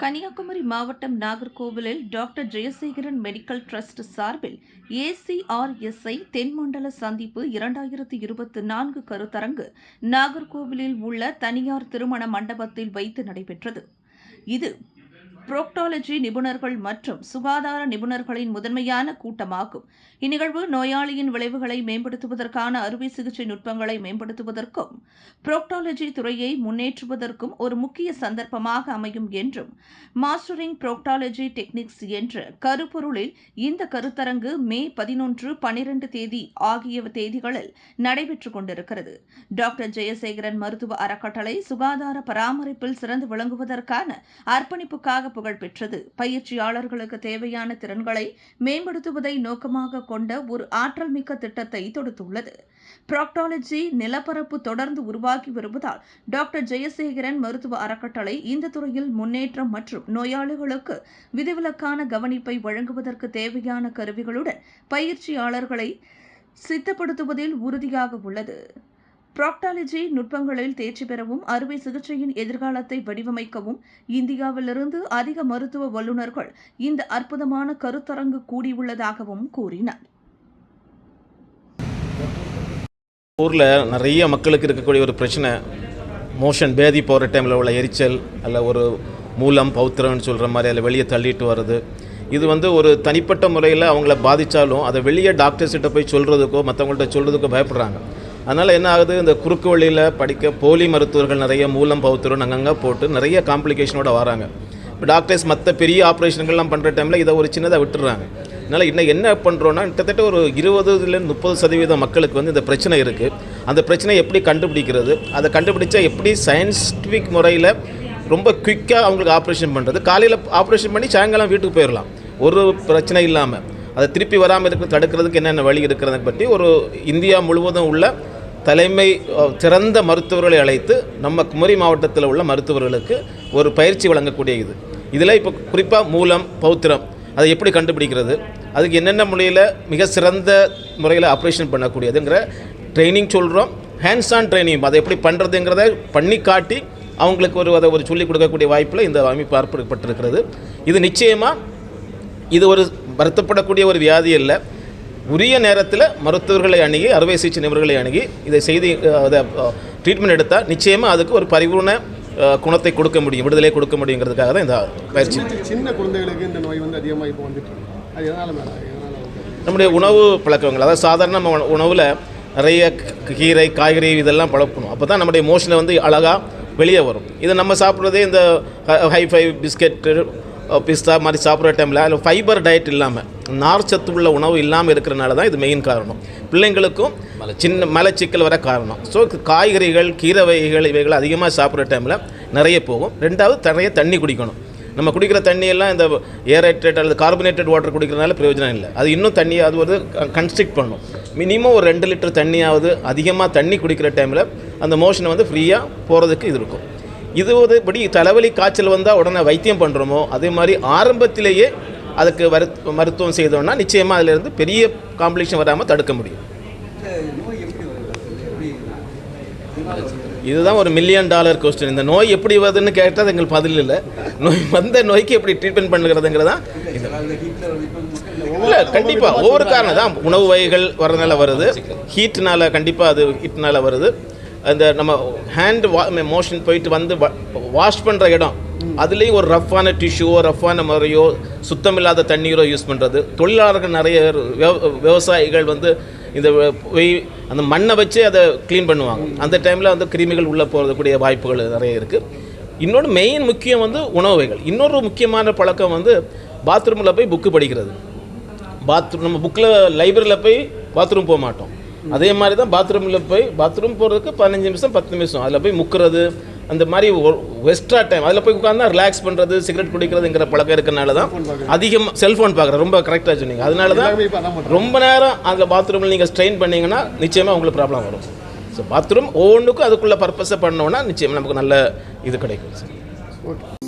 கன்னியாகுமரி மாவட்டம் நாகர்கோவிலில் doctor Jayasekaran medical trust சார்பில் ஏசிஆர்எஸ்ஐ தென்மண்டல சந்திப்பு இரண்டாயிரத்து இருபத்தி நான்கு கருத்தரங்கு நாகர்கோவிலில் உள்ள தனியார் திருமண மண்டபத்தில் வைத்து நடைபெற்றது. இது புரோக்டாலஜி நிபுணர்கள் மற்றும் சுகாதார நிபுணர்களின் முதன்மையான கூட்டமாகும். இந்நிகழ்வு நோயாளியின் விளைவுகளை மேம்படுத்துவதற்கான அறுவை சிகிச்சை நுட்பங்களை மேம்படுத்துவதற்கும் புரோக்டாலஜி துறையை முன்னேற்றுவதற்கும் ஒரு முக்கிய சந்தர்ப்பமாக அமையும் என்றும் மாஸ்டரிங் புரோக்டாலஜி டெக்னிக்ஸ் என்ற கருப்பொருளில் இந்த கருத்தரங்கு மே பதினொன்று பனிரெண்டு தேதி ஆகிய தேதிகளில் நடைபெற்றுக் கொண்டிருக்கிறது. டாக்டர் ஜெயசேகரன் மருத்துவ அறக்கட்டளை சுகாதார பராமரிப்பில் சிறந்து விளங்குவதற்கான அர்ப்பணிப்புக்காக புகழ்பெற்றது. பயிற்சியாளர்களுக்கு தேவையான திறன்களை மேம்படுத்துவதை நோக்கமாக கொண்ட ஒரு ஆற்றல் மிக்க திட்டத்தை தொடுத்துள்ளது. ப்ராக்டாலஜி நிலப்பரப்பு தொடர்ந்து உருவாகி வருவதால் டாக்டர் ஜெயசேகரன் மருத்துவ அறக்கட்டளை இந்த துறையில் முன்னேற்றம் மற்றும் நோயாளிகளுக்கு விதிவிலக்கான கவனிப்பை வழங்குவதற்கு தேவையான கருவிகளுடன் பயிற்சியாளர்களை சித்தப்படுத்துவதில் உறுதியாக உள்ளது. ப்ராக்டாலஜி நுட்பங்களில் தேர்ச்சி பெறவும் அறுவை சிகிச்சையின் எதிர்காலத்தை வடிவமைக்கவும் இந்தியாவிலிருந்து அதிக மருத்துவ வல்லுநர்கள் இந்த அற்புதமான கருத்தரங்கு கூடியுள்ளதாகவும் கூறினார். ஊரில் நிறைய மக்களுக்கு இருக்கக்கூடிய ஒரு பிரச்சனை மோஷன் பேதி போகிற டைமில் உள்ள எரிச்சல் அல்ல ஒரு மூலம் பௌத்திரம்னு சொல்கிற மாதிரி அதில் வெளியே தள்ளிட்டு வர்றது. இது வந்து ஒரு தனிப்பட்ட முறையில் அவங்கள பாதித்தாலும் அதை வெளியே டாக்டர்ஸ்கிட்ட போய் சொல்கிறதுக்கோ மற்றவங்கள்ட்ட சொல்கிறதுக்கோ பயப்படுறாங்க. அதனால் என்ன ஆகுது? இந்த குறுக்கு வழியில் படிக்க போலி மருத்துவர்கள் நிறைய மூலம் பௌத்திரம் அங்கங்கே போட்டு நிறைய காம்ப்ளிகேஷனோட வராங்க. இப்போ டாக்டர்ஸ் மற்ற பெரிய ஆப்ரேஷன்கள்லாம் பண்ணுற டைமில் இதை ஒரு சின்னதாக விட்டுறாங்க. அதனால் இன்னும் என்ன பண்ணுறோன்னா கிட்டத்தட்ட ஒரு இருபதுலேருந்து முப்பது சதவீத மக்களுக்கு வந்து இந்த பிரச்சனை இருக்குது அந்த பிரச்சனையை எப்படி கண்டுபிடிக்கிறது? அதை கண்டுபிடிச்சா எப்படி சயின்ஸ்டிஃபிக் முறையில் ரொம்ப குயிக்காக அவங்களுக்கு ஆப்ரேஷன் பண்ணுறது காலையில் ஆப்ரேஷன் பண்ணி சாயங்காலம் வீட்டுக்கு போயிடலாம் ஒரு பிரச்சனை இல்லாமல் அதை திருப்பி வராமல் இருக்க தடுக்கிறதுக்கு என்னென்ன வழி இருக்கிறத பற்றி ஒரு இந்தியா முழுவதும் உள்ள தலைமை சிறந்த மருத்துவர்களை அழைத்து நம்ம குமரி மாவட்டத்தில் உள்ள மருத்துவர்களுக்கு ஒரு பயிற்சி வழங்கக்கூடிய இது. இதில் இப்போ குறிப்பாக மூலம் பௌத்திரம் அதை எப்படி கண்டுபிடிக்கிறது? அதுக்கு என்னென்ன முறையில் மிக சிறந்த முறையில் ஆப்ரேஷன் பண்ணக்கூடியதுங்கிற ட்ரைனிங் சொல்கிறோம் ஹேண்ட்ஸ் ஆன் ட்ரைனிங் அதை எப்படி பண்ணுறதுங்கிறத பண்ணி காட்டி அவங்களுக்கு ஒரு அதை ஒரு சொல்லிக் கொடுக்கக்கூடிய வாய்ப்பில் இந்த அமைப்பு ஏற்படுத்தப்பட்டிருக்கிறது இது நிச்சயமாக இது ஒரு வருத்தப்படக்கூடிய ஒரு வியாதி இல்லை உரிய நேரத்தில் மருத்துவர்களை அணுகி அறுவை சிகிச்சை நிபுணர்களை அணுகி இதை செய்து அதை ட்ரீட்மெண்ட் எடுத்தால் நிச்சயமாக அதுக்கு ஒரு பரிபூர்ண குணத்தை கொடுக்க முடியும் விடுதலை கொடுக்க முடியுங்கிறதுக்காக தான் இந்த பயிற்சி. சின்ன குழந்தைகளுக்கு இந்த நோய் வந்து அதிகமாக இப்போ வந்துட்டு. அது நம்முடைய உணவு பழக்கங்கள் அதாவது சாதாரண நம்ம உண- உணவில் நிறைய கீரை காய்கறி இதெல்லாம் பழக்கணும். அப்போ தான் நம்முடைய மோஷனை வந்து அழகாக வெளியே வரும். இதை நம்ம சாப்பிட்றதே இந்த ஹைஃபை பிஸ்கெட்டு பிஸ்தா மாதிரி சாப்பிட்ற டைமில் அதில் ஃபைபர் டயட் இல்லாமல் நார்ச்சத்து உள்ள உணவு இல்லாமல் இருக்கிறனால தான் இது மெயின் காரணம். பிள்ளைங்களுக்கும் சின்ன மலச்சிக்கல் வர காரணம். ஸோ காய்கறிகள் கீரை வகைகள் இவைகள் அதிகமாக சாப்பிட்ற டைமில் நிறைய போகும். ரெண்டாவது நிறைய தண்ணி குடிக்கணும். நம்ம குடிக்கிற தண்ணியெல்லாம் இந்த ஏரேட்டட் அல்லது கார்பனேட்டட் வாட்டர் குடிக்கிறனால பிரயோஜனம் இல்லை. அது இன்னும் தண்ணி அது ஒரு கன்ஸ்ட்ரிக்ட் பண்ணும். மினிமம் ஒரு ரெண்டு லிட்டர் தண்ணியாவது அதிகமாக தண்ணி குடிக்கிற டைமில் அந்த மோஷனை வந்து ஃப்ரீயாக போகிறதுக்கு இது இருக்கும். இது ஒரு படி தலைவலி காய்ச்சல் வந்தால் உடனே வைத்தியம் பண்ணுறோமோ அதே மாதிரி ஆரம்பத்திலேயே அதுக்கு வரு மருத்துவம் செய்தோம்னா நிச்சயமாக அதிலிருந்து பெரிய காம்ப்ளிகேஷன் வராமல் தடுக்க முடியும். இதுதான் ஒரு மில்லியன் டாலர் கொஸ்டின் இந்த நோய் எப்படி வருதுன்னு கேட்டால் அது எங்களுக்கு பதில் இல்லை. நோய் வந்த நோய்க்கு எப்படி ட்ரீட்மெண்ட் பண்ணுறதுங்கிறதா இல்லை கண்டிப்பாக ஒவ்வொரு காரணம் தான். உணவு வகைகள் வரதுனால வருது. ஹீட்னால கண்டிப்பாக அது ஹீட்னால வருது. அந்த நம்ம ஹேண்ட் வா மோஷன் போயிட்டு வந்து வாஷ் பண்ணுற இடம். அதுலேயும் ஒரு ரஃப்பான டிஷ்யூவோ ரஃப்பான முறையோ சுத்தமில்லாத தண்ணீரோ யூஸ் பண்ணுறது தொழிலாளர்கள் நிறைய பேர் விவ- விவசாயிகள் வந்து இந்த போய் அந்த மண்ணை வச்சு அதை க்ளீன் பண்ணுவாங்க. அந்த டைமில் வந்து கிருமிகள் உள்ளே போகிறதுக்கூடிய வாய்ப்புகள் நிறைய இருக்குது இன்னொன்று மெயின் முக்கியம் வந்து உணவு வகைகள் இன்னொரு முக்கியமான பழக்கம் வந்து பாத்ரூமில் போய் புக்கு படிக்கிறது. பாத்ரூம் நம்ம புக்கில் லைப்ரரியில் போய் பாத்ரூம் போக மாட்டோம். அதே மாதிரி தான் பாத்ரூமில் போய் பாத்ரூம் போகிறதுக்கு பதினஞ்சு நிமிஷம் பத்து நிமிஷம். அதில் போய் முக்கிறது அந்த மாதிரி வெஸ்ட்ரா டைம் அதில் போய் உட்காந்தா ரிலாக்ஸ் பண்ணுறது சிகரெட் குடிக்கிறதுங்கிற பழக்கம் இருக்கிறனால தான் அதிகமாக செல்ஃபோன் பார்க்குறேன் ரொம்ப கரெக்டாக சொன்னீங்க. அதனால தான் ரொம்ப நேரம் அந்த பாத்ரூமில் நீங்கள் ஸ்ட்ரெயின் பண்ணீங்கன்னா நிச்சயமாக உங்களுக்கு ப்ராப்ளம் வரும். ஸோ பாத்ரூம் ஒவ்வொன்றுக்கும் அதுக்குள்ள பர்பஸை பண்ணோன்னா நிச்சயமாக நமக்கு நல்ல இது கிடைக்கும். ஓகே